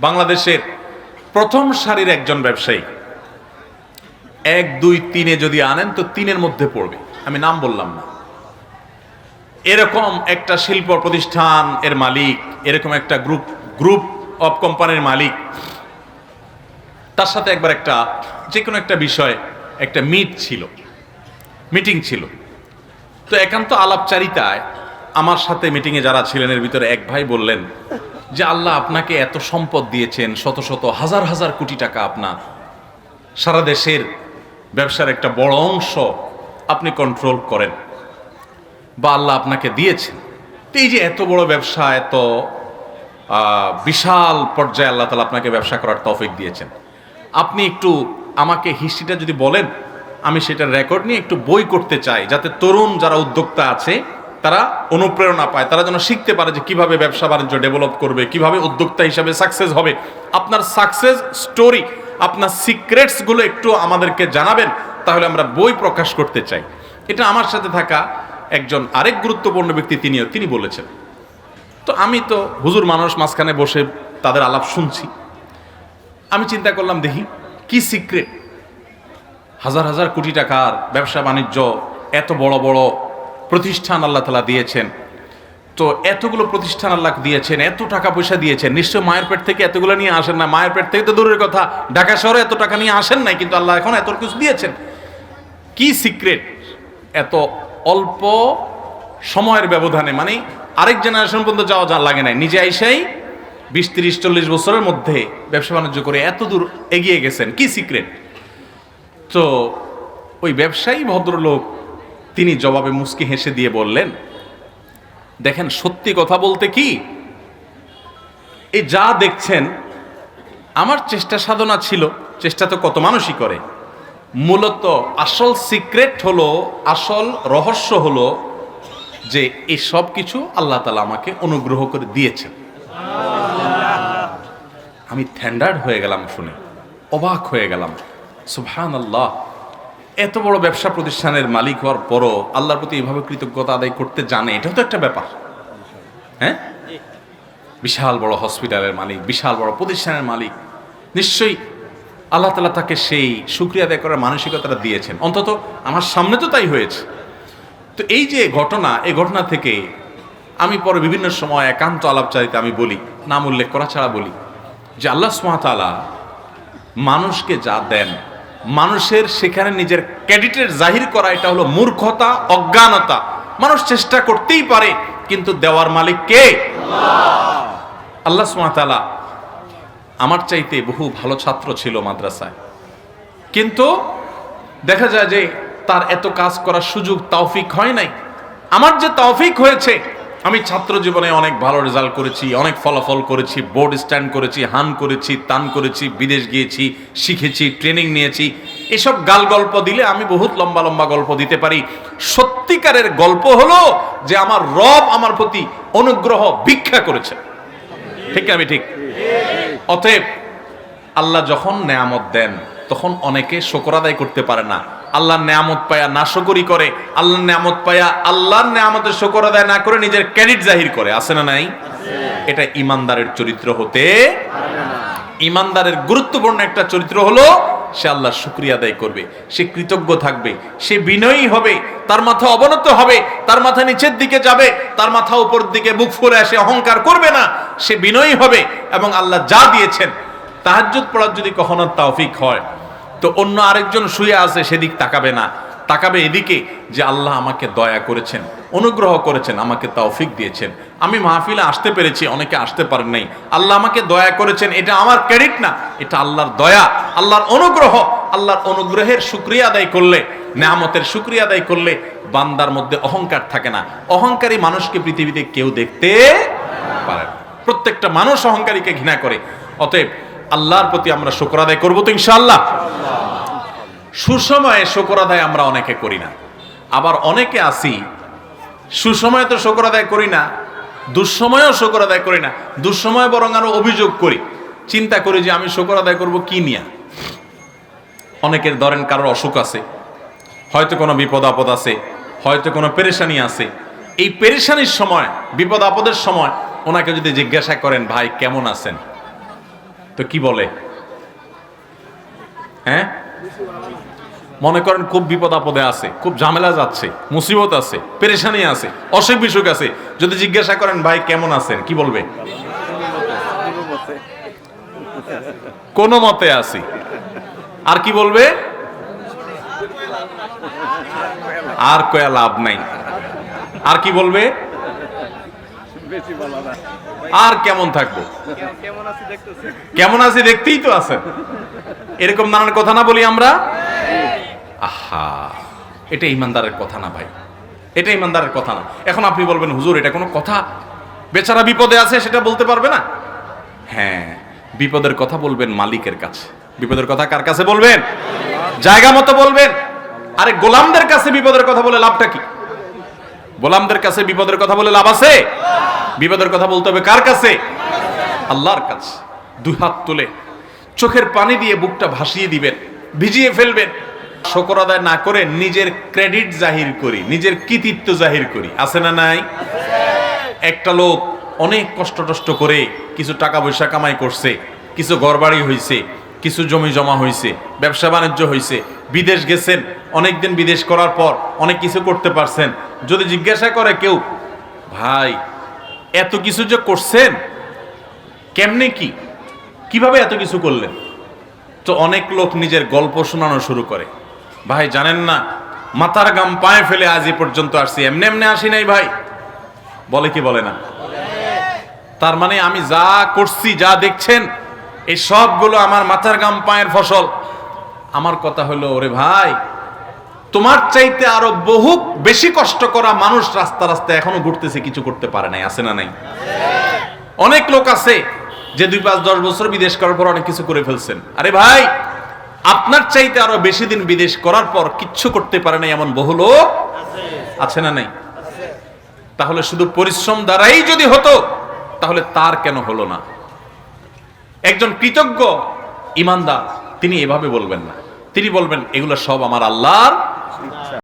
বাংলাদেশের প্রথম সারির একজন ব্যবসায়ী। এক, দুই, তিনে যদি আনেন, তো তিনের মধ্যে পড়বে। আমি নাম বললাম না। এরকম একটা শিল্প প্রতিষ্ঠান এর মালিক, এরকম একটা গ্রুপ গ্রুপ অফ কোম্পানির মালিক, তার সাথে একবার একটা যে কোনো একটা বিষয় একটা মিট ছিল মিটিং ছিল। তো একান্ত আলাপচারিতায় আমার সাথে মিটিংয়ে যারা ছিলেন, এর ভিতরে এক ভাই বললেন যে আল্লাহ আপনাকে এত সম্পদ দিয়েছেন, শত শত, হাজার হাজার কোটি টাকা আপনার সারা দেশের ব্যবসার একটা বড় অংশ আপনি কন্ট্রোল করেন বা আল্লাহ আপনাকে দিয়েছেন। এই যে এত বড় ব্যবসা, এত বিশাল পর্যায়ে আল্লাহ তালা আপনাকে ব্যবসা করার তৌফিক দিয়েছেন। আপনি একটু আমাকে হিস্ট্রিটা যদি বলেন, আমি সেটার রেকর্ড নিয়ে একটু বই করতে চাই, যাতে তরুণ যারা উদ্যোক্তা আছে তারা অনুপ্রেরণা পায়, তারা যেন শিখতে পারে যে কীভাবে ব্যবসা বাণিজ্য ডেভেলপ করবে, কীভাবে উদ্যোক্তা হিসাবে সাকসেস হবে। আপনার সাকসেস স্টোরি আপনার সিক্রেটসগুলো একটু আমাদেরকে জানাবেন, তাহলে আমরা বই প্রকাশ করতে চাই। এটা আমার সাথে থাকা একজন আরেক গুরুত্বপূর্ণ ব্যক্তি তিনিও, তিনি বলেছেন, তো আমি তো হুজুর মানুষ মাঝখানে বসে তাদের আলাপ শুনছি। আমি চিন্তা করলাম, দেখি কি সিক্রেট হাজার হাজার কোটি টাকার ব্যবসা বাণিজ্য, এত বড় বড় প্রতিষ্ঠান আল্লাহ তালা দিয়েছেন। তো এতগুলো প্রতিষ্ঠান আল্লাহ দিয়েছেন, এত টাকা পয়সা দিয়েছেন নিশ্চয় মায়ের পেট থেকে এতগুলো নিয়ে আসেন না। মায়ের পেট থেকে তো দূরের কথা, ঢাকা শহরে এত টাকা নিয়ে আসেন নাই, কিন্তু আল্লাহ এখন এত কিছু দিয়েছেন। কি সিক্রেট এত অল্প সময়ের ব্যবধানে মানে আরেক জেনারেশন পর্যন্ত যাওয়া যা লাগে নাই। নিজে আইসাই বিশ, তিরিশ, চল্লিশ বছরের মধ্যে ব্যবসা বাণিজ্য করে এত দূর এগিয়ে গেছেন। কি সিক্রেট তো ওই ব্যবসায়ী ভদ্রলোক তিনি জবাবে মুস্কি হেসে দিয়ে বললেন, দেখেন, সত্যি কথা বলতে কি? এই যা দেখছেন, আমার চেষ্টা সাধনা ছিল, চেষ্টা তো কত মানুষই করে। মূলত আসল সিক্রেট হলো, আসল রহস্য হলো যে এই সব কিছু আল্লাহ তালা আমাকে অনুগ্রহ করে দিয়েছেন। আমি থ্যান্ডার্ড হয়ে গেলাম শুনে, অবাক হয়ে গেলাম। সুবহান আল্লাহ এত বড় ব্যবসা প্রতিষ্ঠানের মালিক হওয়ার পরও আল্লাহর প্রতি এভাবে কৃতজ্ঞতা আদায় করতে জানে, এটাও তো একটা ব্যাপার। হ্যাঁ? বিশাল বড় হসপিটালের মালিক, বিশাল বড় প্রতিষ্ঠানের মালিক। নিশ্চয়ই আল্লাহ তালা তাকে সেই সুক্রিয়া আদায় করার মানসিকতাটা দিয়েছেন। অন্তত আমার সামনে তো তাই হয়েছে। তো এই যে ঘটনা, এই ঘটনা থেকে আমি পরে বিভিন্ন সময় একান্ত আলাপচারিতে আমি বলি, নাম উল্লেখ করা ছাড়া বলি, যে আল্লাহ সুমাতালা মানুষকে যা দেন মানুষের সেখানে নিজের ক্রেডিটের জাহির করা, এটা হলো মূর্খতা, অজ্ঞানতা। মানুষ চেষ্টা করতেই পারে, কিন্তু দেওয়ার মালিক কে? আল্লাহ সুমাতালা আমার চাইতে বহু ভালো ছাত্র ছিল মাদ্রাসায়। কিন্তু দেখা যায় যে তার এত কাজ করার সুযোগ তাওফিক হয় নাই। আমার যে তাওফিক হয়েছে আমি ছাত্র জীবনে অনেক ভালো রেজাল্ট করেছি, অনেক ফলাফল করেছি বোর্ড স্ট্যান্ড করেছি, হান করেছি, তান করেছি, বিদেশ গিয়েছি, শিখেছি ট্রেনিং নিয়েছি। এসব গাল গল্প দিলে আমি বহুত লম্বা লম্বা গল্প দিতে পারি। সত্যিকারের গল্প হলো যে আমার রব আমার প্রতি অনুগ্রহ ভিক্ষা করেছে। ঠিক আমি ঠিক? অতএব আল্লাহ যখন নেয়ামত দেন, তখন অনেকে শকর আদায় করতে পারে না। আল্লাহর নেয়ামত পায়া নাশকরি করে, আল্লাহর নেয়ামত পায়া আল্লাহর নেয়ামতের শকর আদায় না করে নিজের ক্রেডিট জাহির করে। আছে না নাই? এটা ইমানদারের চরিত্র হতে ইমানদারের গুরুত্বপূর্ণ একটা চরিত্র হলো, সে আল্লাহর শুক্রিয়া আদায় করবে, সে কৃতজ্ঞ থাকবে, সে বিনয়ী হবে, তার মাথা অবনত হবে, তার মাথা নিচের দিকে যাবে, তার মাথা উপর দিকে বুক ফুলে আসে, অহংকার করবে না, সে বিনয়ী হবে এবং আল্লাহ যা দিয়েছেন, তাহাজ্জুদ পড়ার যদি কখনো তৌফিক হয় তো অন্য আরেকজন শুয়ে আছে, সেদিক তাকাবে না। তাকাবে এদিকে যে আল্লাহ আমাকে দয়া করেছেন, অনুগ্রহ করেছেন, আমাকে তৌফিক দিয়েছেন। আমি মাহফিলে আসতে পেরেছি, অনেকে আসতে পারেন নাই। আল্লাহ আমাকে দয়া করেছেন, এটা আমার ক্রেডিট না, এটা আল্লাহর দয়া, আল্লাহর অনুগ্রহ, আল্লাহর অনুগ্রহের শুক্রিয়া আদায় করলে, নেয়ামতের শুক্রিয়া আদায় করলে বান্দার মধ্যে অহংকার থাকে না। অহংকারী মানুষকে পৃথিবীতে কেউ দেখতে পারে প্রত্যেকটা মানুষ অহংকারীকে ঘৃণা করে। অতএব আল্লাহর প্রতি আমরা শুক্র আদায় করব তো ইনশাআল্লাহ। সুসময়ে শকর আদায় আমরা অনেকে করি না। আবার অনেকে আসি সুসময়ে তো শকর আদায় করি না, দুঃসময়েও শকর আদায় করি না, দুঃসময়ে বরং আরও অভিযোগ করি, চিন্তা করি যে আমি শকর আদায় করব কি নিয়ে। অনেকের ধরেন কারোর অসুখ আছে, হয়তো কোনো বিপদ আপদ আছে, হয়তো কোনো পেরেশানি আছে। এই পেরেশানির সময়, বিপদ আপদের সময় ওনাকে যদি জিজ্ঞাসা করেন, ভাই, কেমন আছেন? তো কি বলে? হ্যাঁ? মনে করেন খুব বিপদ আপদে আছে, খুব ঝামেলা যাচ্ছে, মুসিবত আছে, পেরেশানি আছে, অসুখ বিসুখ আছে। যদি জিজ্ঞাসা করেন, ভাই, কেমন আছেন? কি বলবে? কোন মতে আছি। আর কি বলবে? আর কয়া লাভ নাই। আর কি বলবে? আর কেমন থাকব? কেমন আছি দেখতেই তো আছেন। এরকম নানান কথা না বলি আমরা? আহা এটা ইমানদারের কথা না ভাই। এটা ইমানদারের কথা না। এখন আপনি বলবেন হুজুর এটা কোনো কথা? বেচারা বিপদে আছে সেটা বলতে পারবে না? হ্যাঁ বিপদের কথা বলবেন মালিকের কাছে। বিপদের কথা কার কাছে বলবেন? জায়গা মতো বলবেন। আরে গোলামদের কাছে বিপদের কথা বলে লাভটা কি? গোলামদের কাছে বিপদের কথা বলে লাভ আছে? বিপদের কথা বলতে হবে কার কাছে? আল্লাহর কাছে। দুই হাত তুলে চোখের পানি দিয়ে বুকটা ভাসিয়ে দিবেন, ভিজিয়ে ফেলবেন। শকর আদায় না করে নিজের ক্রেডিট জাহির করি, নিজের কৃতিত্ব জাহির করি। আছে না নাই? একটা লোক অনেক কষ্ট টষ্ট করে কিছু টাকা পয়সা কামাই করছে, কিছু ঘরবাড়ি হয়েছে কিছু জমি জমা হয়েছে ব্যবসা বাণিজ্য হয়েছে বিদেশ গেছেন অনেক দিন বিদেশ করার পর অনেক কিছু করতে পারছেন। যদি জিজ্ঞাসা করে কেউ, ভাই এত কিছু যে করছেন, কেমনে কি? কীভাবে এত কিছু করলেন? তো অনেক লোক নিজের গল্প শোনানো শুরু করে। ভাই, জানেন না, মাথার গাম পায়ে ফেলে আজ এ পর্যন্ত আসছি। এমনি এমনি আসি নাই ভাই। বলে কি বলে না? তার মানে আমি যা করছি, যা দেখছেন এই সবগুলো আমার মাথার গাম পায়ের ফসল। আমার কথা হলো, ওরে ভাই তোমার চাইতে আরও বহু বেশি কষ্ট করা মানুষ রাস্তা রাস্তায় এখনও ঘুরতেছে, কিছু করতে পারে নাই, আছে না নাই? অনেক লোক আছে যে দুই পাঁচ দশ বছর বিদেশ করার পর অনেক কিছু করে ফেলছেন। আরে ভাই, আপনার চাইতে আরও বেশি দিন বিদেশ করার পর কিচ্ছু করতে পারে নাই এমন বহু লোক আছে না নাই? তাহলে শুধু পরিশ্রম দ্বারাই যদি হতো, তাহলে তার কেন হলো না? একজন কৃতজ্ঞ ইমানদার, তিনি এভাবে বলবেন না। তিনি বলবেন, এগুলো সব আমার আল্লাহর